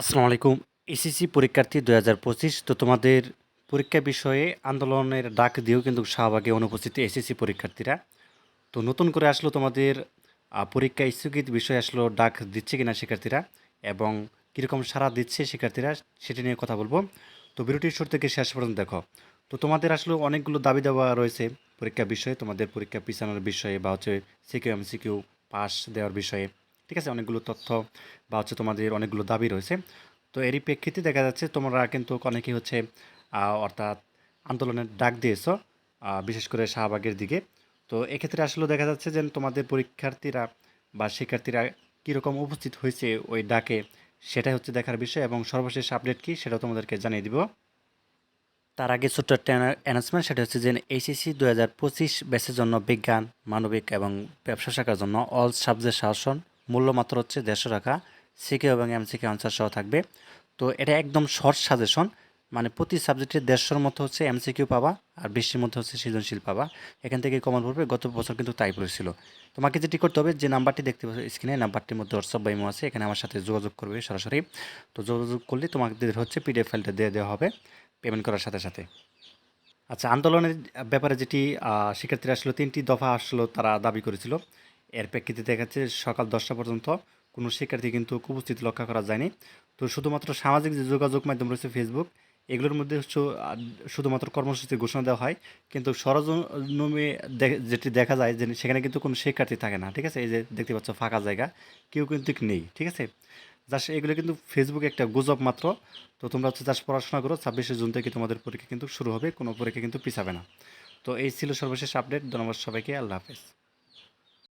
আসসালামু আলাইকুম। এসএসসি পরীক্ষার্থী দুই হাজার পঁচিশ, তো তোমাদের পরীক্ষা বিষয়ে আন্দোলনের ডাক দিয়েও কিন্তু শাহবাগে অনুপস্থিত এসএসসি পরীক্ষার্থীরা। তো নতুন করে আসলো তোমাদের পরীক্ষা স্থগিত বিষয়ে আসলো ডাক দিচ্ছে কিনা শিক্ষার্থীরা এবং কীরকম সাড়া দিচ্ছে শিক্ষার্থীরা সেটা নিয়ে কথা বলব। তো ভিডিওটি শুরু থেকে শেষ পর্যন্ত দেখো। তো তোমাদের আসলে অনেকগুলো দাবি দেওয়া রয়েছে পরীক্ষা বিষয়ে, তোমাদের পরীক্ষা পিছানোর বিষয়ে বা হচ্ছে সিকিউ, এমসিকিউ পাস দেওয়ার বিষয়ে। ঠিক আছে, অনেকগুলো তথ্য বা হচ্ছে তোমাদের অনেকগুলো দাবি রয়েছে। তো এরই প্রেক্ষিতে দেখা যাচ্ছে তোমরা কিন্তু অনেকেই হচ্ছে অর্থাৎ আন্দোলনের ডাক দিয়েছ বিশেষ করে শাহবাগের দিকে। তো এক্ষেত্রে আসলে দেখা যাচ্ছে যে তোমাদের পরীক্ষার্থীরা বা শিক্ষার্থীরা কীরকম উপস্থিত হয়েছে ওই ডাকে, সেটাই হচ্ছে দেখার বিষয় এবং সর্বশেষ আপডেট কী সেটাও তোমাদেরকে জানিয়ে দিব। তার আগে ছোট্ট একটা অ্যানাউন্সমেন্ট, সেটা হচ্ছে যে এইচএসসি দু হাজার পঁচিশ ব্যাচের জন্য বিজ্ঞান, মানবিক এবং ব্যবসা শাখার জন্য অল সাবজেক্ট শাসন মূল্য মাত্র হচ্ছে দেড়শো টাকা। সিকে এবং এমসিকে আনসার সহ থাকবে। তো এটা একদম শর্ট সাজেশন মানে প্রতি সাবজেক্টে দেড়শোর মতো হচ্ছে এমসিকিউ পাবা আর বেশির মধ্যে হচ্ছে সৃজনশীল পাবা। এখান থেকে কমন পড়বে, গত বছর কিন্তু তাই পড়েছিল। তোমাকে যেটি করতে হবে, যে নাম্বারটি দেখতে পাচ্ছ স্ক্রিনে নাম্বারটির মধ্যে হোয়াটসঅ্যাপ বা আছে, এখানে আমার সাথে যোগাযোগ করবে সরাসরি। তো যোগাযোগ করলে তোমাদের হচ্ছে পিডিএফ ফাইলটা দিয়ে দেওয়া হবে পেমেন্ট করার সাথে সাথে। আচ্ছা আন্দোলনের ব্যাপারে যেটি শিক্ষার্থীরা আসলে তিনটি দফা আসলো তারা দাবি করেছিল। এর প্রেক্ষিতে দেখা যাচ্ছে সকাল দশটা পর্যন্ত কোনো শিক্ষার্থী কিন্তু উপস্থিতি লক্ষ্য করা যায়নি। তো শুধুমাত্র সামাজিক যে যোগাযোগ মাধ্যম রয়েছে ফেসবুক এগুলোর মধ্যে শুধুমাত্র কর্মসূচি ঘোষণা দেওয়া হয়। কিন্তু সরজনমে যেটি দেখা যায় যে সেখানে কিন্তু কোনো শিক্ষার্থী থাকে না, ঠিক আছে? এই যে দেখতে পাচ্ছ ফাঁকা জায়গা, কেউ কিন্তু নেই, ঠিক আছে? জাস্ট এগুলো কিন্তু ফেসবুকে একটা গুজব মাত্র। তো তোমরা হচ্ছে জাস্ট পড়াশোনা করো, ছাব্বিশে জুন থেকে তোমাদের পরীক্ষা কিন্তু শুরু হবে, কোনো পরীক্ষা কিন্তু পিছাবে না। তো এই ছিল সর্বশেষ আপডেট ধন্যবাদ সবাইকে, আল্লাহ হাফেজ।